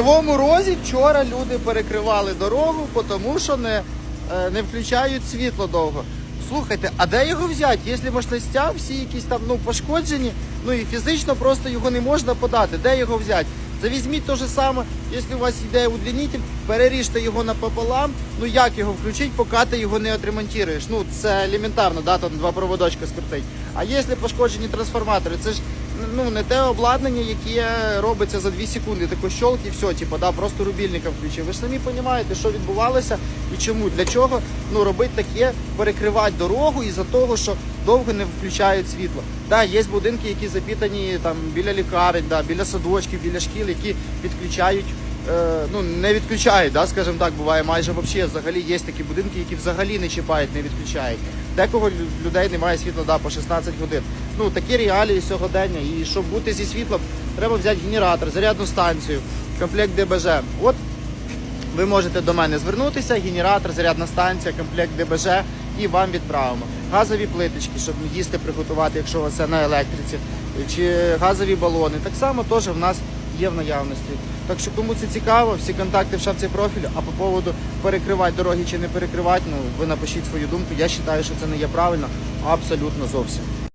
Кривому розі вчора люди перекривали дорогу, тому що не, е, не включають світло довго. Слухайте, а де його взяти? Якщо мощностя всі якісь там ну, пошкоджені, ну і фізично просто його не можна подати. Де його взяти? Завізьміть те ж саме, якщо у вас йде удлінитель, переріжте його напополам. Ну як його включити, поки ти його не отремонтуєш? Ну це елементарно, да, там два проводочка скрутить. А якщо пошкоджені трансформатори, це ж ну не те обладнання, яке робиться за 2 секунди. Тако щолк і все, типу, да, просто рубільника включив. Ви ж самі розумієте, що відбувалося і чому, для чого ну робити таке, перекривати дорогу із-за того, що довго не включають світло. Да, є будинки, які запітані там біля лікарень, да, біля садочків, біля шкіл, які відключають. Е, ну не відключають, да, скажімо так, буває майже взагалі. Взагалі є такі будинки, які взагалі не чіпають, не відключають. Декого людей немає світла да, по 16 годин. Ну такі реалії сьогодення. І щоб бути зі світлом, треба взяти генератор, зарядну станцію, комплект ДБЖ. От ви можете до мене звернутися, генератор, зарядна станція, комплект ДБЖ і вам відправимо. Газові плиточки, щоб їсти приготувати, якщо це на електриці, чи газові балони. Так само теж в нас є в наявності. Так що кому це цікаво, всі контакти в шапці профілю. А по поводу перекривати дороги чи не перекривати, ну ви напишіть свою думку. Я вважаю, що це не є правильно, абсолютно зовсім.